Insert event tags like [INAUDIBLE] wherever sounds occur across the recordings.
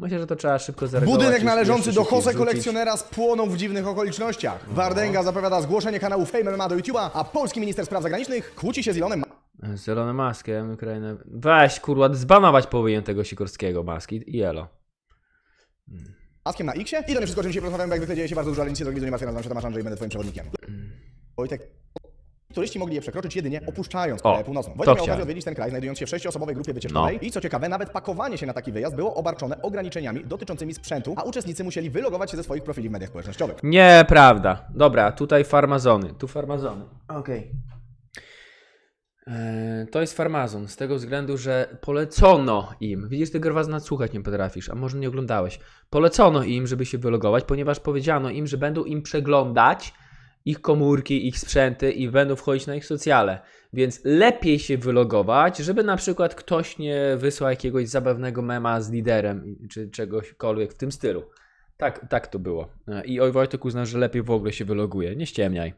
Myślę, że to trzeba szybko zareagować. Budynek należący do Jose kolekcjonera spłonął w dziwnych okolicznościach. Wardęga zapowiada zgłoszenie kanału Fame MMA do YouTube'a, a polski minister spraw zagranicznych kłóci się z Elonem Zielone maski, ja bym Ukrainę... Weź, kurwa, zbanować powinien tego Sikorskiego maski i elo. Maskiem na Xie. I to nie wszystko, o czym dzisiaj porozmawiamy, bo jak zwykle dzieje się bardzo dużo, ale nic się do nie martwię, nazywam się Tomasz Andrzej i będę twoim przewodnikiem. Wojtek, turyści mogli je przekroczyć jedynie opuszczając Koreę Północną. Wojtek miał chciałem. okazję odwiedzić ten kraj, znajdując się w sześcioosobowej grupie wycieczkowej No. i co ciekawe, nawet pakowanie się na taki wyjazd było obarczone ograniczeniami dotyczącymi sprzętu, a uczestnicy musieli wylogować się ze swoich profili w mediach społecznościowych. Nieprawda. Dobra, tutaj farmazony. Tu farmazony. Okej. Eee, To jest farmazon z tego względu, że polecono im. Widzisz, ty Gerwaz nadsłuchać nie potrafisz, a może nie oglądałeś. Polecono im, żeby się wylogować, ponieważ powiedziano im, że będą im przeglądać ich komórki, ich sprzęty i będą wchodzić na ich socjale. Więc lepiej się wylogować, żeby na przykład ktoś nie wysłał jakiegoś zabawnego mema z liderem czy czegośkolwiek w tym stylu. Tak, tak to było. E, I oj Wojtek uznał, że lepiej w ogóle się wyloguje. Nie ściemniaj.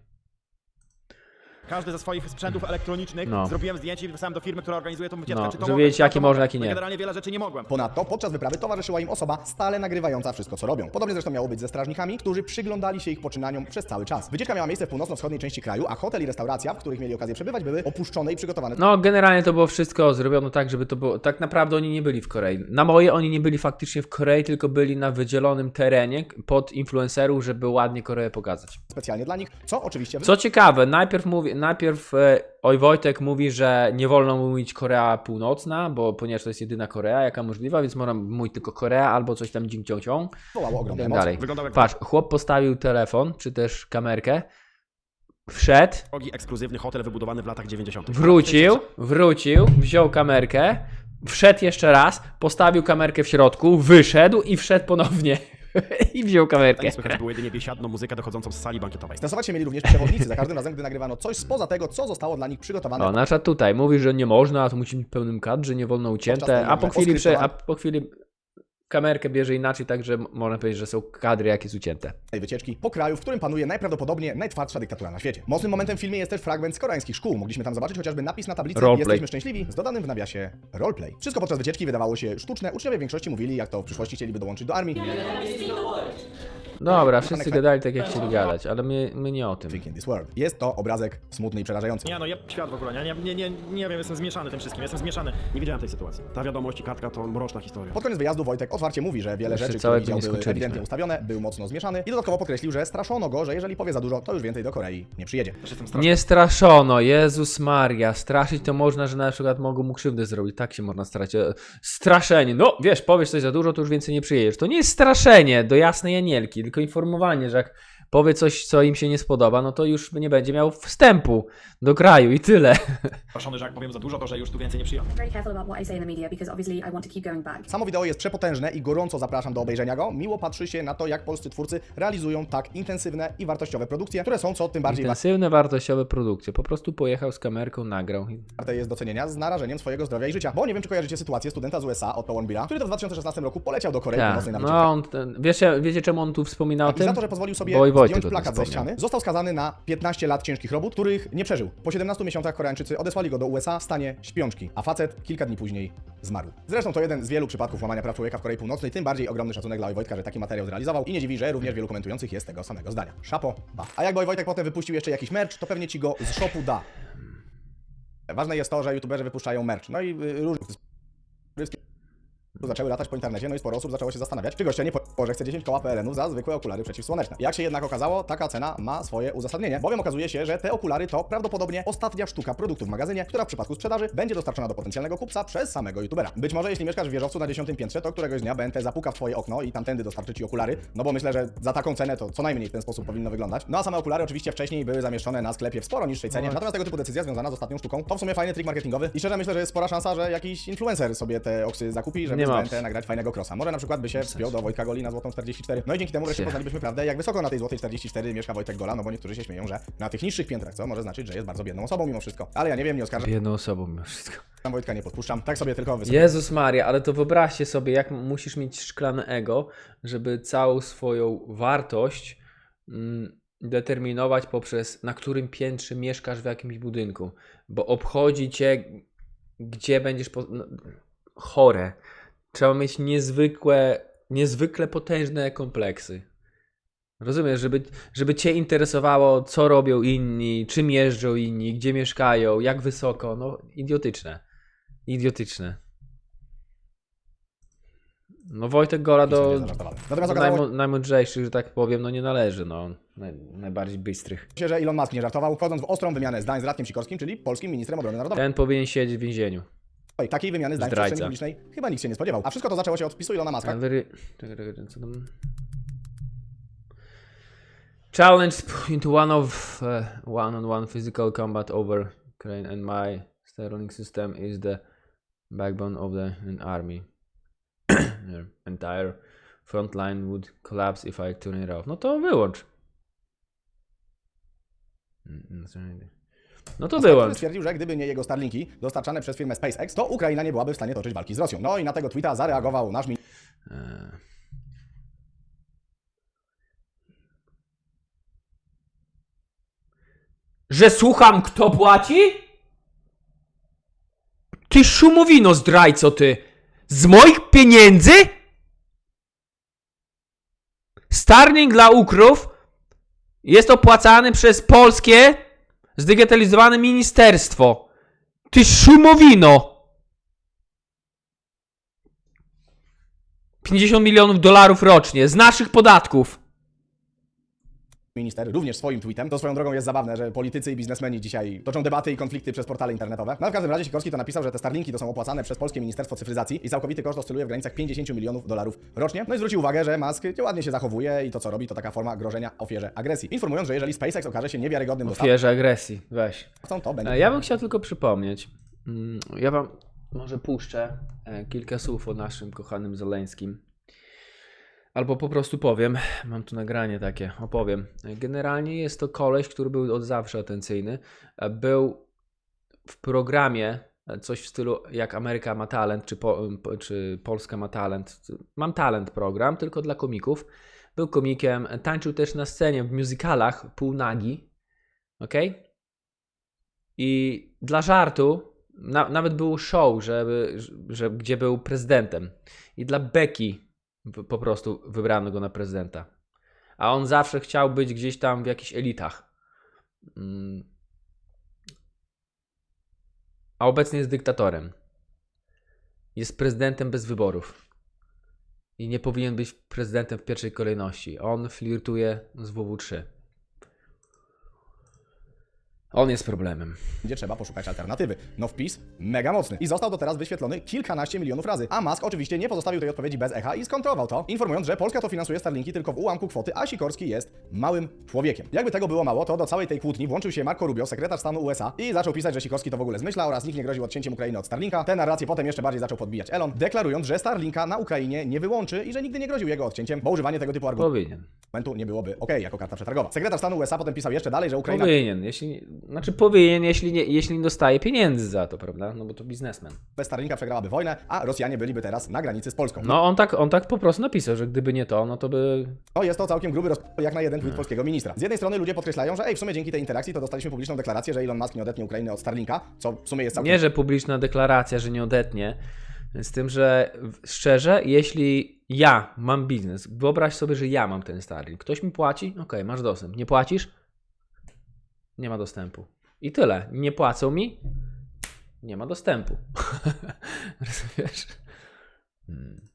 Każdy ze swoich sprzętów elektronicznych. No. Zrobiłem zdjęcie i wysłałem do firmy, która organizuje tą wycieczkę. No, czy to żeby wiedzieć, czy jakie to można, mogłem. jakie No nie. Generalnie wiele rzeczy nie mogłem. Ponadto podczas wyprawy towarzyszyła im osoba stale nagrywająca wszystko, co robią. Podobnie zresztą miało być ze strażnikami, którzy przyglądali się ich poczynaniom przez cały czas. Wycieczka miała miejsce w północno-wschodniej części kraju, a hotel i restauracja, w których mieli okazję przebywać, były opuszczone i przygotowane No, generalnie to było wszystko zrobione tak, żeby to było. Tak naprawdę oni nie byli w Korei. Na moje oni nie byli faktycznie w Korei, tylko byli na wydzielonym terenie pod influencerów, żeby ładnie Koreę pokazać. specjalnie dla nich, co oczywiście Co ciekawe, najpierw mówi, najpierw e, Oj Wojtek mówi, że nie wolno mówić Korea Północna, bo ponieważ to jest jedyna Korea, jaka możliwa, więc można mówić tylko Korea albo coś tam dzięcią cią wywołało i ogromne tak dalej. Jak Patrz, chłop postawił telefon, czy też kamerkę, wszedł, drogi, ekskluzywny hotel wybudowany w latach 90. Wrócił, wrócił, wziął kamerkę, wszedł jeszcze raz, postawił kamerkę w środku, wyszedł i wszedł ponownie. [LAUGHS] I wziął kamerkę. Nie słychać było jedynie biesiadną muzykę dochodzącą z sali bankietowej. Stresować się mieli również przewodnicy za każdym razem, gdy nagrywano coś spoza tego, co zostało dla nich przygotowane. O, nasza tutaj mówi, że nie można, a to musi być w pełnym kadrze, nie wolno ucięte, a po chwili, prze, a po chwili kamerkę bierze inaczej, także można powiedzieć, że są kadry jak jest ucięte. tej wycieczki po kraju, w którym panuje najprawdopodobniej najtwardsza dyktatura na świecie. Mocnym momentem w filmie jest też fragment z koreańskich szkół. Mogliśmy tam zobaczyć chociażby napis na tablicy Roleplay. Jesteśmy szczęśliwi z dodanym w nawiasie roleplay. Wszystko podczas wycieczki wydawało się sztuczne. Uczniowie w większości mówili, jak to w przyszłości chcieliby dołączyć do armii. Dobra, wszyscy gadali tak jak chcieli gadać, ale my, my nie o tym. In this world. Jest to obrazek smutny i przerażający. Nie no, ja świat w ogóle, nie, nie, nie, nie wiem, jestem zmieszany tym wszystkim, jestem zmieszany. Nie widziałem tej sytuacji. Ta wiadomość i kartka to mroczna historia. Pod koniec wyjazdu Wojtek otwarcie mówi, że wiele Jeszcze rzeczy, które całego widział, były skończyliśmy. ewidentnie ustawione, był mocno zmieszany i dodatkowo podkreślił, że straszono go, że jeżeli powie za dużo, to już więcej do Korei nie przyjedzie. Też jestem straszny. Nie straszono, Jezus Maria. Straszyć to można, że na przykład mogą mu krzywdę zrobić. Tak się można starać. E, Straszenie. No wiesz, powiesz coś za dużo, to już więcej nie przyjedziesz. To nie jest straszenie do jasnej Janielki, tylko informowanie, że jak powie coś, co im się nie spodoba, no to już nie będzie miał wstępu do kraju i tyle. Straszony, że jak powiem za dużo, to że już tu więcej nie przyjadę. Samo wideo jest przepotężne i gorąco zapraszam do obejrzenia go. Miło patrzy się na to, jak polscy twórcy realizują tak intensywne i wartościowe produkcje, które są co tym bardziej Intensywne, wartościowe produkcje. Po prostu pojechał z kamerką, nagrał. warte jest docenienia z narażeniem swojego zdrowia i życia. Bo nie wiem, czy kojarzycie sytuację studenta z USA od Połonbira, który to w 2016 roku poleciał do Korei Tak. Północnej na wycieczkę. No, on, ten, wiesz, wiecie czemu on tu wspominał o I tym? za to, że pozwolił sobie Bo i zdjąć plakat ze ściany, został skazany na 15 lat ciężkich robót, których nie przeżył. Po 17 miesiącach Koreańczycy odesłali go do USA w stanie śpiączki, a facet kilka dni później zmarł. Zresztą to jeden z wielu przypadków łamania praw człowieka w Korei Północnej, tym bardziej ogromny szacunek dla Oj Wojtka, że taki materiał zrealizował i nie dziwi, że również wielu komentujących jest tego samego zdania. Szapo, ba. A jak Oj Wojtek potem wypuścił jeszcze jakiś merch, to pewnie ci go z shopu da. Ważne jest to, że youtuberzy wypuszczają merch. No i y, różnych zaczęły latać po internecie, no i sporo osób zaczęło się zastanawiać, czy gościa nie po, że chce 10 koła PLN-u za zwykłe okulary przeciwsłoneczne. Jak się jednak okazało, taka cena ma swoje uzasadnienie, bowiem okazuje się, że te okulary to prawdopodobnie ostatnia sztuka produktu w magazynie, która w przypadku sprzedaży będzie dostarczona do potencjalnego kupca przez samego youtubera. Być może jeśli mieszkasz w wieżowcu na 10 piętrze, to któregoś dnia BNT zapuka w twoje okno i tamtędy dostarczy ci okulary, no bo myślę, że za taką cenę to co najmniej w ten sposób powinno wyglądać. No a same okulary oczywiście wcześniej były zamieszczone na sklepie w sporo niższej cenie, natomiast tego typu decyzja związana z ostatnią sztuką to w sumie fajny trik marketingowy i szczerze myślę, że jest spora szansa, że jakiś influencer sobie te oksy zakupi, żeby Nie z ma BNT opcji. nagrać fajnego crossa. Może na przykład by się wspiął do Wojtka Goli na złotą 44. No i dzięki temu wreszcie Cie. poznalibyśmy prawdę, jak wysoko na tej złotej 44 mieszka Wojtek Gola, no bo niektórzy się śmieją, że na tych niższych piętrach, co może znaczyć, że jest bardzo biedną osobą mimo wszystko. Ale ja nie wiem, nie oskarżam Jedną osobą mimo wszystko. Wojtka, nie podpuszczam. Tak sobie tylko wysoko. Jezus Maria, ale to wyobraźcie sobie, jak musisz mieć szklane ego, żeby całą swoją wartość mm, determinować poprzez na którym piętrze mieszkasz w jakimś budynku. Bo obchodzi cię, gdzie będziesz. Po... No, chore. Trzeba mieć niezwykłe niezwykle potężne kompleksy. Rozumiesz, żeby, żeby cię interesowało, co robią inni, czym jeżdżą inni, gdzie mieszkają, jak wysoko. No, idiotyczne. Idiotyczne. No Wojtek Gola do, do okazało najmądrzejszych, że tak powiem, no nie należy, no. Naj, najbardziej bystrych. się, że Elon Musk nie żartował, wchodząc w ostrą wymianę zdań z Radkiem Sikorskim, czyli polskim ministrem obrony narodowej. Ten powinien siedzieć w więzieniu. Takiej wymiany zdań w Zdrajca. przestrzeni publicznej chyba nikt się nie spodziewał. A wszystko to zaczęło się od wpisu Ilona Muska, Very... Czekaj, czekaj, co tam? Challenge into one of uh, one-on-one physical combat over Ukraine and my Sterling system is the backbone of the army. [COUGHS] Entire front line would collapse if I turn it off. No to wyłącz. Mm, mm. No to który wyłącz. stwierdził, że gdyby nie jego Starlinki dostarczane przez firmę SpaceX, to Ukraina nie byłaby w stanie toczyć walki z Rosją. No i na tego tweeta zareagował nasz E. Że słucham, kto płaci? Ty szumowino zdrajco, ty! Z moich pieniędzy? Starlink dla ukrów jest opłacany przez polskie zdigitalizowane ministerstwo. Ty szumowino! 50 milionów dolarów rocznie z naszych podatków. Minister, również swoim tweetem. To swoją drogą jest zabawne, że politycy i biznesmeni dzisiaj toczą debaty i konflikty przez portale internetowe. No w każdym razie Sikorski to napisał, że te Starlinki to są opłacane przez Polskie Ministerstwo Cyfryzacji i całkowity koszt oscyluje w granicach 50 milionów dolarów rocznie. No i zwrócił uwagę, że Musk ładnie się zachowuje i to co robi to taka forma grożenia ofierze agresji. Informując, że jeżeli SpaceX okaże się niewiarygodnym Ofierze agresji, weź. dostawcą, to będzie... Ja bym chciał tylko przypomnieć. mm, Ja wam może puszczę e, kilka słów o naszym kochanym Zeleńskim. Albo po prostu powiem, mam tu nagranie takie, opowiem. Generalnie jest to koleś, który był od zawsze atencyjny. Był w programie e, coś w stylu jak Ameryka ma talent, czy, po, czy Polska ma talent. Mam talent program, tylko dla komików. Był komikiem, tańczył też na scenie w musicalach półnagi. Okej? I dla żartu, na, nawet był show, żeby, że, gdzie był prezydentem. I dla w- po prostu wybrano go na prezydenta. A on zawsze chciał być gdzieś tam w jakichś elitach. Mm. A obecnie jest dyktatorem. Jest prezydentem bez wyborów. I nie powinien być prezydentem w pierwszej kolejności. On flirtuje z WW3. On jest problemem. będzie trzeba poszukać alternatywy. No wpis mega mocny. I został do teraz wyświetlony kilkanaście milionów razy. A Musk oczywiście nie pozostawił tej odpowiedzi bez echa i skontrował to, informując, że Polska to finansuje Starlinki tylko w ułamku kwoty, a Sikorski jest małym człowiekiem. Jakby tego było mało, to do całej tej kłótni włączył się Marco Rubio, sekretarz stanu USA i zaczął pisać, że Sikorski to w ogóle zmyśla oraz nikt nie groził odcięciem Ukrainy od Starlinka. Tę narrację potem jeszcze bardziej zaczął podbijać Elon, deklarując, że Starlinka na Ukrainie nie wyłączy i że nigdy nie groził jego odcięciem, bo używanie tego typu Powinien. Argumentu nie byłoby ok jako karta przetargowa. Sekretarz stanu USA potem pisał jeszcze dalej, że Ukraina Powinien, jeśli znaczy powinien, jeśli nie, jeśli nie dostaje pieniędzy za to, prawda? No bo to biznesmen. bez Starlinka przegrałaby wojnę, a Rosjanie byliby teraz na granicy z Polską. No on tak, on tak po prostu napisał, że gdyby nie to, no to by... No jest to całkiem gruby roz... jak na jeden tweet polskiego ministra. Z jednej strony ludzie podkreślają, że ej, w sumie dzięki tej interakcji to dostaliśmy publiczną deklarację, że Elon Musk nie odetnie Ukrainy od Starlinka, co w sumie jest całkiem Nie, że publiczna deklaracja, że nie odetnie. Z tym, że szczerze, jeśli ja mam biznes, wyobraź sobie, że ja mam ten Starlink. Ktoś mi płaci, okej, masz dostęp. Nie płacisz? Nie ma dostępu. I tyle. Nie płacą mi? Nie ma dostępu. [LAUGHS] Rozumiesz? Hmm.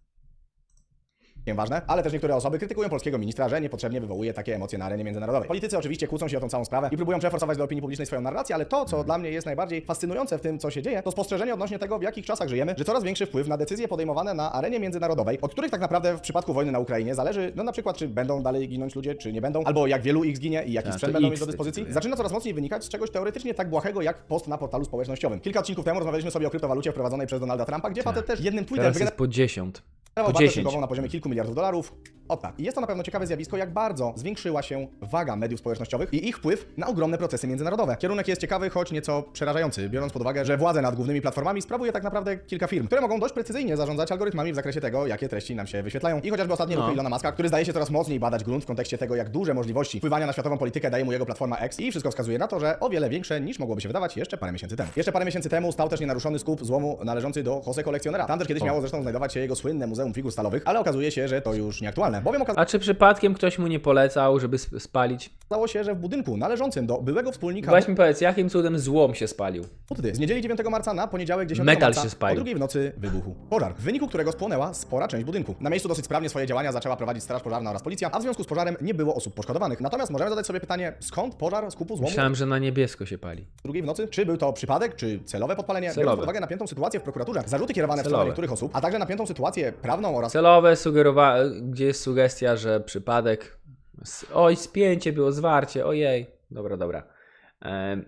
Ważne, ale też niektóre osoby krytykują polskiego ministra, że niepotrzebnie wywołuje takie emocje na arenie międzynarodowej. Politycy oczywiście kłócą się o tą całą sprawę i próbują przeforsować do opinii publicznej swoją narrację, ale to, co dla mnie jest najbardziej fascynujące w tym, co się dzieje, to spostrzeżenie odnośnie tego, w jakich czasach żyjemy, że coraz większy wpływ na decyzje podejmowane na arenie międzynarodowej, od których tak naprawdę w przypadku wojny na Ukrainie zależy, no na przykład, czy będą dalej ginąć ludzie, czy nie będą, albo jak wielu ich zginie i jaki Tak, sprzęt będą mieć do dyspozycji, zaczyna coraz mocniej wynikać z czegoś teoretycznie tak błahego, jak post na portalu społecznościowym. Kilka odcinków temu rozmawialiśmy sobie o kryptowalucie wprowadzonej przez Donalda Trumpa, gdzie facet też jednym tweetem Tak. Teraz jest po 10. Wygenerował po wartość 10. rynkową na poziomie kilku miliardów dolarów. Od tak. I jest to na pewno ciekawe zjawisko, jak bardzo zwiększyła się waga mediów społecznościowych i ich wpływ na ogromne procesy międzynarodowe. Kierunek jest ciekawy, choć nieco przerażający, biorąc pod uwagę, że władzę nad głównymi platformami sprawuje tak naprawdę kilka firm, które mogą dość precyzyjnie zarządzać algorytmami w zakresie tego, jakie treści nam się wyświetlają. I chociażby ostatnie No. ruchy Ilona Maska, który zdaje się coraz mocniej badać grunt w kontekście tego, jak duże możliwości wpływania na światową politykę daje mu jego platforma X i wszystko wskazuje na to, że o wiele większe niż mogłoby się wydawać jeszcze parę miesięcy temu. Jeszcze parę miesięcy temu stał też nienaruszony skup złomu należący do Jose Kolekcjonera. Tam też kiedyś miało zresztą znajdować się jego słynne Muzeum Figur Stalowych, ale okazuje się, że to już nieaktualne, bowiem A czy przypadkiem ktoś mu nie polecał, żeby sp- spalić? okazało się, że w budynku należącym do byłego wspólnika Weź mi powiedz, jakim cudem złom się spalił? Buddy z niedzieli 9 marca na poniedziałek 10 Metal marca się spalił. o drugiej w nocy wybuchł pożar, w wyniku którego spłonęła spora część budynku. Na miejscu dosyć sprawnie swoje działania zaczęła prowadzić straż pożarna oraz policja, a w związku z pożarem nie było osób poszkodowanych. Natomiast możemy zadać sobie pytanie, skąd pożar skupu złomu Myślałem, że na niebiesko się pali. drugiej w nocy? Czy był to przypadek, czy celowe podpalenie? Celowe. Biorąc pod uwagę napiętą sytuację w prokuraturze, zarzuty kierowane w stronę Celowe. niektórych osób, a także napiętą sytuację prawną oraz Celowe sugerowa... gdzie jest sugestia, że przypadek. Oj, spięcie było, zwarcie, ojej. Dobra, dobra. E,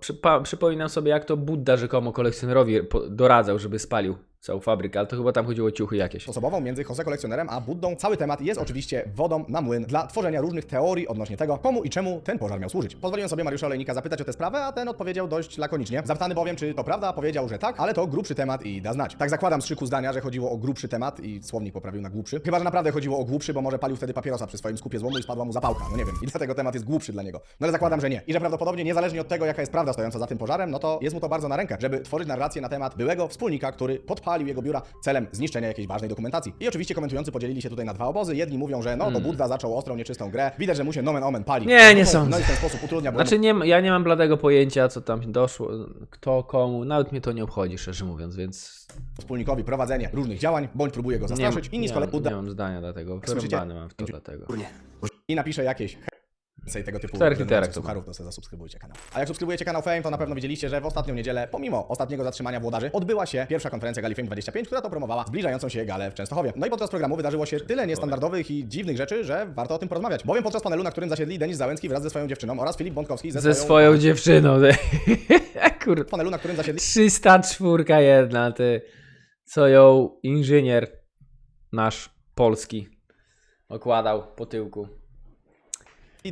przy, pa, przypominam sobie, jak to Budda rzekomo kolekcjonerowi doradzał, żeby spalił całą fabrykę, ale to chyba tam chodziło o ciuchy jakieś. osobową między Jose Kolekcjonerem a Buddą. Cały temat jest oczywiście wodą na młyn dla tworzenia różnych teorii odnośnie tego, komu i czemu ten pożar miał służyć. Pozwoliłem sobie Mariusza Olejnika zapytać o tę sprawę, a ten odpowiedział dość lakonicznie. Zapytany bowiem, czy to prawda, powiedział, że tak, ale to grubszy temat i da znać. Tak zakładam z szyku zdania, że chodziło o grubszy temat i słownik poprawił na głupszy. Chyba, że naprawdę chodziło o głupszy, bo może palił wtedy papierosa przy swoim skupie złomu i spadła mu zapałka. No nie wiem. I dlatego temat jest głupszy dla niego. No ale zakładam, że nie. I że prawdopodobnie niezależnie od tego, jaka jest prawda stojąca za tym pożarem, no to jest mu to bardzo na rękę, żeby tworzyć narrację na temat byłego wspólnika, który podpalił jego biura celem zniszczenia jakiejś ważnej dokumentacji. I oczywiście komentujący podzielili się tutaj na dwa obozy. Jedni mówią, że no to Budda zaczął ostrą, nieczystą grę. Widać, że mu się nomen omen pali. Nie, nie sądzę. No i w ten sposób utrudnia błędu. Znaczy, nie, ja nie mam bladego pojęcia, co tam doszło, kto komu, nawet mnie to nie obchodzi, szczerze mówiąc, więc wspólnikowi prowadzenie różnych działań, bądź próbuje go nie, zastraszyć. Inni z nie, kolei nie Budda mam zdania dlatego, Słyszycie? wyrąbany mam w to dlatego. i napisze jakieś i tego typu Czterech to sucharów, to sobie zasubskrybujcie kanał. A jak subskrybujecie kanał Fame, to na pewno widzieliście, że w ostatnią niedzielę, pomimo ostatniego zatrzymania włodarzy, odbyła się pierwsza konferencja Gali Fame 25, która to promowała zbliżającą się galę w Częstochowie. No i podczas programu wydarzyło się tyle niestandardowych i dziwnych rzeczy, że warto o tym porozmawiać. Bowiem podczas panelu, na którym zasiedli Denis Załęcki wraz ze swoją dziewczyną oraz Filip Bątkowski ze, Ze swoją dziewczyną, [LAUGHS] kurde. panelu, na którym zasiedli 304 jedna, ty. Co ją inżynier nasz polski okładał po tyłku.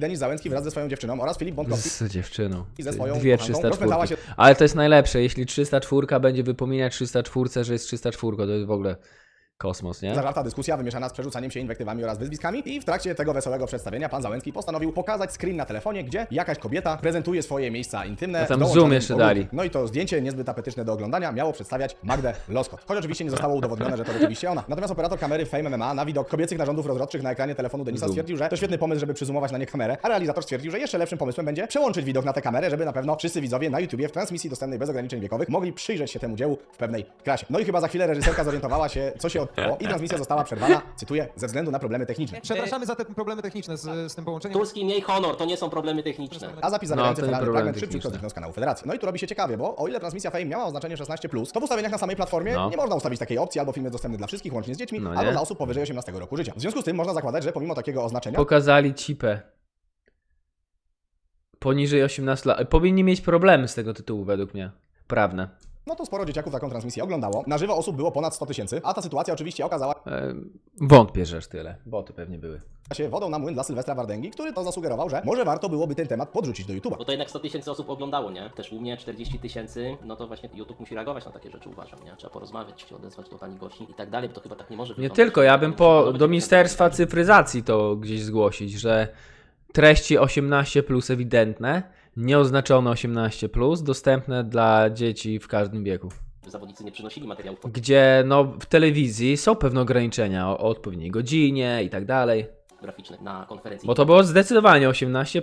Denis Załęcki wraz ze swoją dziewczyną oraz Filip Bątkowski Z dziewczyną. I ze swoją Dwie kochanką rozpędzała 304. Ale to jest najlepsze, jeśli 304 będzie wypominać 304, że jest 304, to jest w ogóle kosmos, nie? Zażarta dyskusja wymieszana z przerzucaniem się inwektywami oraz wyzwiskami i w trakcie tego wesołego przedstawienia pan Załęcki postanowił pokazać screen na telefonie, gdzie jakaś kobieta prezentuje swoje miejsca intymne. A tam z dołączonym zoom jeszcze ogórkiem. dali. No i to zdjęcie niezbyt apetyczne do oglądania miało przedstawiać Magdę Loskot. Choć oczywiście nie zostało udowodnione, że to rzeczywiście ona. Natomiast operator kamery Fame MMA na widok kobiecych narządów rozrodczych na ekranie telefonu Denisa Zoom. stwierdził, że to świetny pomysł, żeby przyzoomować na nie kamerę, a realizator stwierdził, że jeszcze lepszym pomysłem będzie przełączyć widok na tę kamerę, żeby na pewno wszyscy widzowie na YouTubie w transmisji dostępnej bez ograniczeń wiekowych mogli przyjrzeć się temu dziełu w pewnej klasie. No i chyba za chwilę reżyserka zorientowała się, co się odbyło i transmisja została przerwana, cytuję, ze względu na problemy techniczne. Przepraszamy za te problemy techniczne z, z tym połączeniem. Turski, miej honor, to nie są problemy techniczne. A zapis No, zawierający problemy fragment szybciutko techniczne. zniknął z kanału Federacji. No i tu robi się ciekawie, bo o ile transmisja Fame miała oznaczenie 16+, to w ustawieniach na samej platformie No. nie można ustawić takiej opcji, albo film jest dostępny dla wszystkich, łącznie z dziećmi, No albo nie. dla osób powyżej 18 roku życia. W związku z tym można zakładać, że pomimo takiego oznaczenia, Pokazali cipę. Poniżej 18 lat. Powinni mieć problemy z tego tytułu, według mnie. Prawne. No to sporo dzieciaków taką transmisję oglądało. Na żywo osób było ponad 100 tysięcy, a ta sytuacja oczywiście okazała E, wątpię, że aż tyle. Boty pewnie były. się wodą na młyn dla Sylwestra Wardęgi, który to zasugerował, że może warto byłoby ten temat podrzucić do YouTube'a. Bo to jednak 100 tysięcy osób oglądało, nie? Też u mnie 40 tysięcy, no to właśnie YouTube musi reagować na takie rzeczy, uważam, nie? Trzeba porozmawiać, się odezwać do tani gości i tak dalej, bo to chyba tak nie może Nie wyglądać. tylko, ja bym po, do Ministerstwa Cyfryzacji to gdzieś zgłosić, że treści 18 plus ewidentne, nieoznaczone 18 plus, dostępne dla dzieci w każdym wieku. Zawodnicy nie przynosili materiałów Gdzie no, w telewizji są pewne ograniczenia o, o odpowiedniej godzinie i tak dalej. pornograficznych na konferencji. Bo to było zdecydowanie 18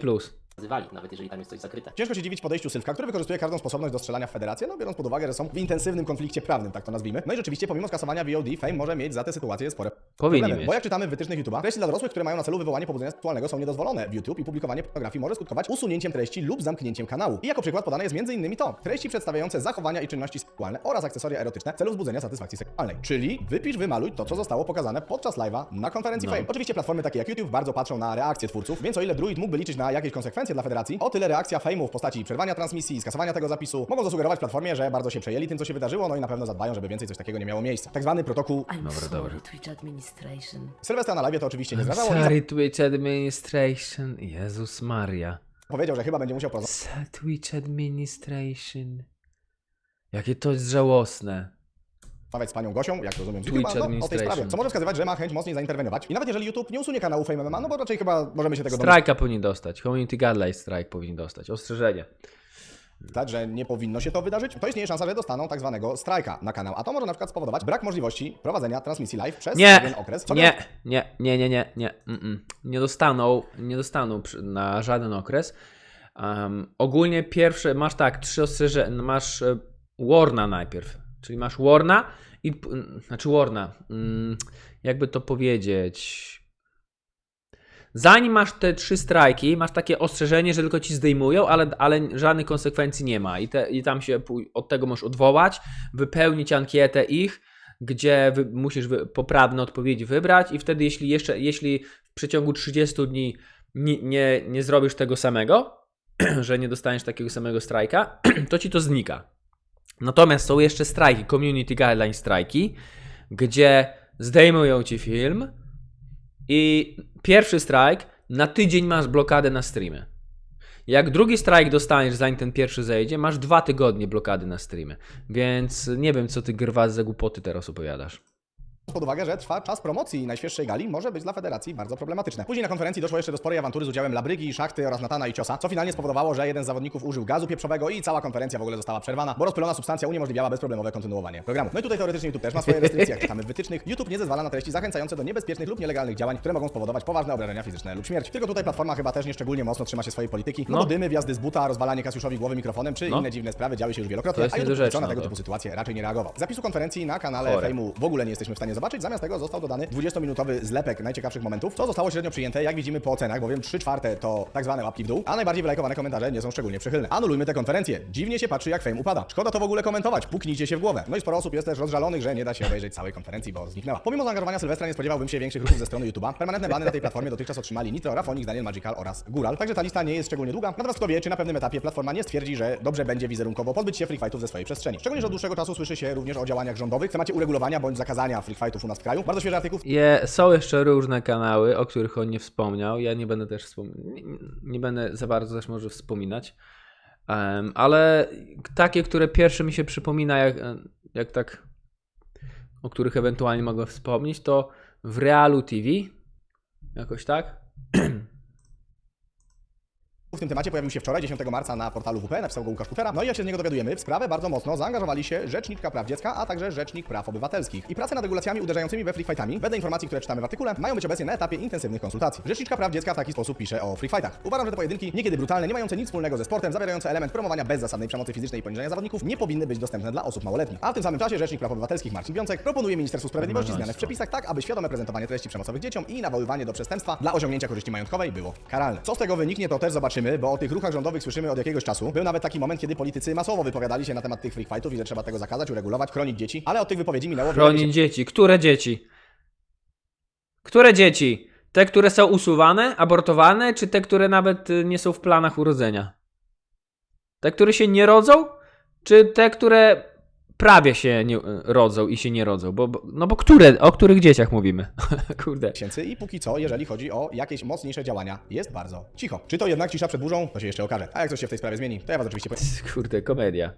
plus. Nazywali, nawet jeżeli tam jest coś zakryte. Ciężko się dziwić podejściu Sylwka, który wykorzystuje każdą sposobność do strzelania w federację, no biorąc pod uwagę, że są w intensywnym konflikcie prawnym, tak to nazwijmy. No i rzeczywiście, pomimo skasowania VOD, Fame może mieć za tę sytuację spore Powinni problemy. mieć. Bo jak czytamy w wytycznych YouTube'a, treści dla dorosłych, które mają na celu wywołanie pobudzenia seksualnego są niedozwolone w YouTube i publikowanie pornografii może skutkować usunięciem treści lub zamknięciem kanału. I jako przykład podane jest m.in. to, treści przedstawiające zachowania i czynności seksualne oraz akcesoria erotyczne w celu wzbudzenia satysfakcji seksualnej. Czyli wypisz, wymaluj to, co zostało pokazane podczas live'a na konferencji No. Fame. Oczywiście platformy takie jak YouTube bardzo patrzą na reakcje twórców, więc o ile Druid mógłby liczyć na jakieś konsekwencje konsekwencje dla federacji, o tyle reakcja fejmu w postaci przerwania transmisji i skasowania tego zapisu mogą zasugerować platformie, że bardzo się przejęli tym, co się wydarzyło, no i na pewno zadbają, żeby więcej coś takiego nie miało miejsca. Tak zwany protokół I'm Dobra, sorry, dobra. Twitch administration. Sylwestra na live to oczywiście nie zdarzało i Sorry, Twitch Administration. Jezus Maria. powiedział, że chyba będzie musiał porozmawiać Twitch Administration. Jakie to jest żałosne. Z panią Gosią, jak rozumiem, z Twitch YouTube'a, no, o tej Administration. sprawie, co może wskazywać, że ma chęć mocniej zainterweniować. I nawet jeżeli YouTube nie usunie kanału Fame MMA, no bo raczej chyba możemy się tego. Strajka powinien dostać. Community Guidelines strike powinien dostać. Ostrzeżenie. tak, że nie powinno się to wydarzyć, to istnieje szansa, że dostaną tak zwanego strajka na kanał, a to może na przykład spowodować brak możliwości prowadzenia transmisji live przez Nie, pewien okres. co nie, nie, nie, nie, nie, nie, mm-mm. nie dostaną, nie dostaną przy- na żaden okres. Ogólnie pierwsze, masz tak, trzy ostrzeżenia, masz e, Warna najpierw, czyli masz Warna i, znaczy Warna, mm, jakby to powiedzieć, zanim masz te trzy strajki, masz takie ostrzeżenie, że tylko ci zdejmują, ale, ale żadnych konsekwencji nie ma i, te, i tam się od tego możesz odwołać, wypełnić ankietę ich, gdzie musisz poprawne odpowiedzi wybrać i wtedy jeśli jeszcze, jeśli w przeciągu 30 dni nie, nie, nie zrobisz tego samego, [CLEARS THROAT] że nie dostaniesz takiego samego strajka, [CLEARS THROAT] to ci to znika. Natomiast są jeszcze strajki, community guideline strajki, gdzie zdejmują ci film i pierwszy strajk na tydzień masz blokadę na streamy. Jak drugi strajk dostaniesz, zanim ten pierwszy zejdzie, masz dwa tygodnie blokady na streamy. Więc nie wiem, co ty grwa za głupoty teraz opowiadasz. Pod uwagę, że trwa czas promocji najświeższej gali, może być dla federacji bardzo problematyczne. Później na konferencji doszło jeszcze do sporej awantury z udziałem Labrygi, Szachty oraz Natana i Ciosa, co finalnie spowodowało, że jeden z zawodników użył gazu pieprzowego i cała konferencja w ogóle została przerwana, bo rozpylona substancja uniemożliwiała bezproblemowe kontynuowanie programu. No i tutaj teoretycznie YouTube też ma swoje restrykcje, jak czytamy w wytycznych. YouTube nie zezwala na treści zachęcające do niebezpiecznych lub nielegalnych działań, które mogą spowodować poważne obrażenia fizyczne lub śmierć. Tylko tutaj platforma chyba też nie szczególnie mocno trzyma się swojej polityki, no, No. bo dymy, wjazdy z buta, rozwalanie Kasiuszowi głowy mikrofonem czy No. inne dziwne sprawy działy się już wielokrotnie, a YouTube na tego to. typu sytuacje raczej nie reagował. Zapisu konferencji na kanale. Fejmu w ogóle nie jesteśmy w stanie zobaczyć, zamiast tego został dodany 20-minutowy zlepek najciekawszych momentów, co zostało średnio przyjęte, jak widzimy po ocenach, bowiem 3 czwarte to tak zwane łapki w dół, a najbardziej wylajkowane komentarze nie są szczególnie przychylne. Anulujmy tę konferencję. Dziwnie się patrzy, jak Fame upada. Szkoda to w ogóle komentować, puknijcie się w głowę. No i sporo osób jest też rozżalonych, że nie da się obejrzeć całej konferencji, bo zniknęła. Pomimo zaangażowania Sylwestra nie spodziewałbym się większych ruchów ze strony YouTube'a. Permanentne bany na tej platformie dotychczas otrzymali Nitro, Rafonix, Daniel Magical oraz Gural. Także ta lista nie jest szczególnie długa. Natomiast kto wie, czy na pewnym etapie platforma nie stwierdzi, że dobrze będzie wizerunkowo pozbyć się free ze swojej przestrzeni. Szczególnie, że od dłuższego czasu słyszy się również o działaniach rządowych w temacie uregulowania bądź zakazania free fightów u nas w kraju. Bardzo świeży artykuł Je, są jeszcze różne kanały, o których on nie wspomniał. Ja nie będę też wspom... nie, nie będę za bardzo też może wspominać. Em, ale takie, które pierwsze mi się przypomina, jak, jak tak, o których ewentualnie mogę wspomnieć, to w Realu TV. Jakoś tak? [CLEARS THROAT] w tym temacie pojawił się wczoraj, 10 marca na portalu WP, napisał go Łukasz Kufera. No i jak się z niego dowiadujemy, w sprawę bardzo mocno zaangażowali się Rzeczniczka Praw Dziecka, a także Rzecznik Praw Obywatelskich. I prace nad regulacjami uderzającymi we free fightami, wedle informacji, które czytamy w artykule, mają być obecnie na etapie intensywnych konsultacji. Rzeczniczka Praw Dziecka w taki sposób pisze o free fightach. Uważam, że te pojedynki, niekiedy brutalne, nie mające nic wspólnego ze sportem, zawierające element promowania bezzasadnej przemocy fizycznej i poniżenia zawodników, nie powinny być dostępne dla osób małoletnich. A w tym samym czasie Rzecznik Praw Obywatelskich Marcin Wiącek proponuje Ministerstwu Sprawiedliwości zmiany w przepisach tak, aby świadome prezentowanie treści przemocowych dzieciom i nawoływanie do przestępstwa dla osiągnięcia korzyści majątkowej było karalne. Co z tego wyniknie, to też zobaczymy, bo o tych ruchach rządowych słyszymy od jakiegoś czasu. Był nawet taki moment, kiedy politycy masowo wypowiadali się na temat tych free fightów i że trzeba tego zakazać, uregulować, chronić dzieci, ale od tych wypowiedzi minęło Chronić dzieci. Które dzieci? Które dzieci? Te, które są usuwane, abortowane, czy te, które nawet y, nie są w planach urodzenia? Te, które się nie rodzą, czy te, które prawie się nie, rodzą i się nie rodzą? Bo, bo, no bo które, o których dzieciach mówimy? [LAUGHS] Kurde. i póki co, jeżeli chodzi o jakieś mocniejsze działania, jest bardzo cicho. Czy to jednak cisza przed burzą? To się jeszcze okaże. A jak coś się w tej sprawie zmieni, to ja was oczywiście Kurde, komedia.